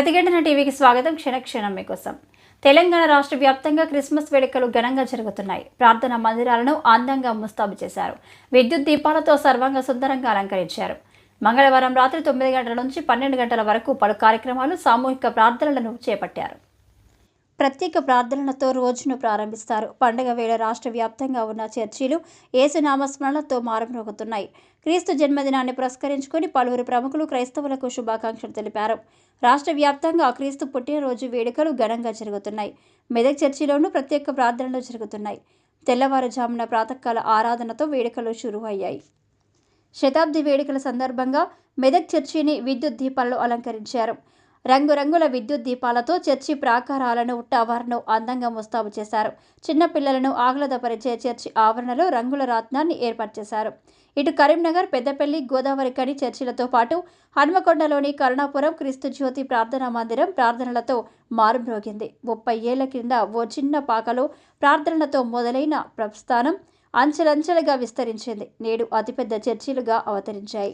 ప్రతిఘటన టీవీకి స్వాగతం. క్షణక్షణం మీకోసం. తెలంగాణ రాష్ట్ర వ్యాప్తంగా క్రిస్మస్ వేడుకలు ఘనంగా జరుగుతున్నాయి. ప్రార్థనా మందిరాలను అందంగా ముస్తాబు చేశారు. విద్యుత్ దీపాలతో సర్వంగా సుందరంగా అలంకరించారు. మంగళవారం రాత్రి తొమ్మిది గంటల నుంచి పన్నెండు గంటల వరకు పలు కార్యక్రమాలు సామూహిక ప్రార్థనలను చేపట్టారు. ప్రత్యేక ప్రార్థనలతో రోజును ప్రారంభిస్తారు. పండుగ వేళ రాష్ట్ర వ్యాప్తంగా ఉన్న చర్చీలు ఏసునామస్మరణలతో మారుమ్రోగుతున్నాయి. క్రీస్తు జన్మదినాన్ని పురస్కరించుకొని పలువురు ప్రముఖులు క్రైస్తవులకు శుభాకాంక్షలు తెలిపారు. రాష్ట్ర వ్యాప్తంగా క్రీస్తు పుట్టినరోజు వేడుకలు ఘనంగా జరుగుతున్నాయి. మెదక్ చర్చిలోనూ ప్రత్యేక ప్రార్థనలు జరుగుతున్నాయి. తెల్లవారుజామున ప్రాతకాల ఆరాధనతో వేడుకలు అయ్యాయి శతాబ్ది వేడుకల సందర్భంగా మెదక్ చర్చిని విద్యుత్ దీపాల్లో అలంకరించారు. రంగురంగుల విద్యుత్ దీపాలతో చర్చి ప్రాకారాలను టవర్ను అందంగా ముస్తాబు చేశారు. చిన్నపిల్లలను ఆహ్లాదపరిచే చర్చి ఆవరణలో రంగుల రత్నాన్ని ఏర్పాటు చేశారు. ఇటు కరీంనగర్ పెద్దపల్లి గోదావరి కని చర్చిలతో పాటు హన్మకొండలోని కరుణాపురం క్రీస్తు జ్యోతి ప్రార్థనా మందిరం ప్రార్థనలతో మారుమ్రోగింది. ముప్పై ఏళ్ళ క్రింద ఓ చిన్న పాకలో ప్రార్థనలతో మొదలైన ప్రస్థానం అంచెలంచెలుగా విస్తరించింది. నేడు అతిపెద్ద చర్చిలుగా అవతరించాయి.